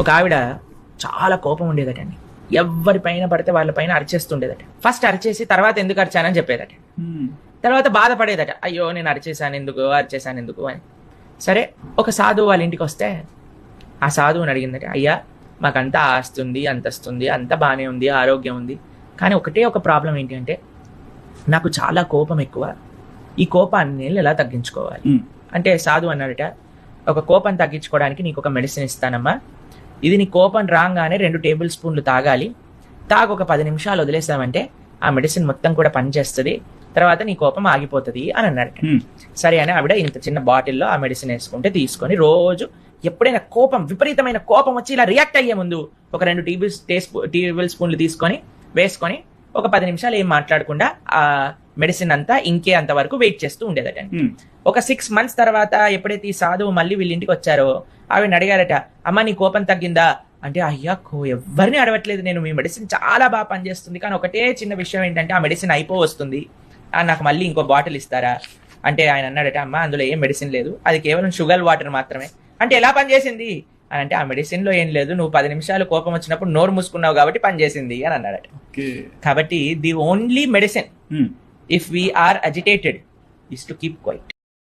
ఒక ఆవిడ చాలా కోపం ఉండేదటండి ఎవరి పైన పడితే వాళ్ళ పైన అరిచేస్తుండేదట. ఫస్ట్ అరిచేసి తర్వాత ఎందుకు అరిచానని చెప్పేదట. తర్వాత బాధపడేదట. అయ్యో నేను అరిచేసాను ఎందుకు అరిచేసాను ఎందుకు అని. సరే ఒక సాధువు వాళ్ళ ఇంటికి వస్తే ఆ సాధువుని అడిగిందట. అయ్యా మాకంతా ఆస్తుంది అంతస్తుంది అంతా బాగానే ఉంది ఆరోగ్యం ఉంది. కానీ ఒకటే ఒక ప్రాబ్లం ఏంటి అంటే నాకు చాలా కోపం ఎక్కువ. ఈ కోపాన్ని నేను ఎలా తగ్గించుకోవాలి? అంటే సాధు అన్నాడట ఒక కోపం తగ్గించుకోవడానికి నీకు ఒక మెడిసిన్ ఇస్తానమ్మా. ఇది నీ కోపం రాగానే రెండు టేబుల్ స్పూన్లు తాగాలి. తాగు ఒక పది నిమిషాలు వదిలేసామంటే ఆ మెడిసిన్ మొత్తం కూడా పనిచేస్తుంది. తర్వాత నీ కోపం ఆగిపోతుంది అని అన్నాడట సరే అని ఆవిడ ఇంత చిన్న బాటిల్లో ఆ మెడిసిన్ వేసుకుంటే తీసుకొని రోజు ఎప్పుడైనా కోపం విపరీతమైన కోపం వచ్చి ఇలా రియాక్ట్ అయ్యే ముందు ఒక రెండు టేబుల్ టేబుల్ స్పూన్లు తీసుకొని వేసుకొని ఒక పది నిమిషాలు ఏం మాట్లాడకుండా ఆ మెడిసిన్ అంతా ఇంకే అంత వరకు వెయిట్ చేస్తూ ఉండేదట. ఒక సిక్స్ మంత్స్ తర్వాత ఎప్పుడైతే ఈ సాధువు మళ్ళీ వీళ్ళ ఇంటికి వచ్చారో ఆవిడ అడిగారట అమ్మ నీ కోపం తగ్గిందా? అంటే అయ్యా కో ఎవరిని అడగట్లేదు నేను మీ మెడిసిన్ చాలా బాగా పనిచేస్తుంది కానీ ఒకటే చిన్న విషయం ఏంటంటే ఆ మెడిసిన్ అయిపో వస్తుంది. ఆ, నాకు మళ్ళీ ఇంకో బాటిల్ ఇస్తారా? అంటే ఆయన అన్నాడట అమ్మ అందులో ఏం మెడిసిన్ లేదు అది కేవలం షుగర్ వాటర్ మాత్రమే. అంటే ఎలా పనిచేసింది? అని అంటే ఆ మెడిసిన్లో ఏం లేదు నువ్వు పది నిమిషాలు కోపం వచ్చినప్పుడు నోరు మూసుకున్నావు కాబట్టి పనిచేసింది అని అన్నాడట. కాబట్టి the only medicine if we are agitated is to keep quiet.